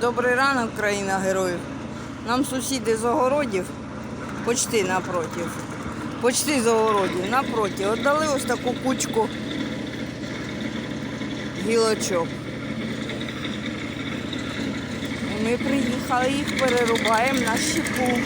Добрий ранок, країна героїв. Нам сусіди з огородів, почти напротив, почти з огородів, напроти, отдали ось таку кучку гілочок. Ми приїхали, їх перерубаємо на щепу.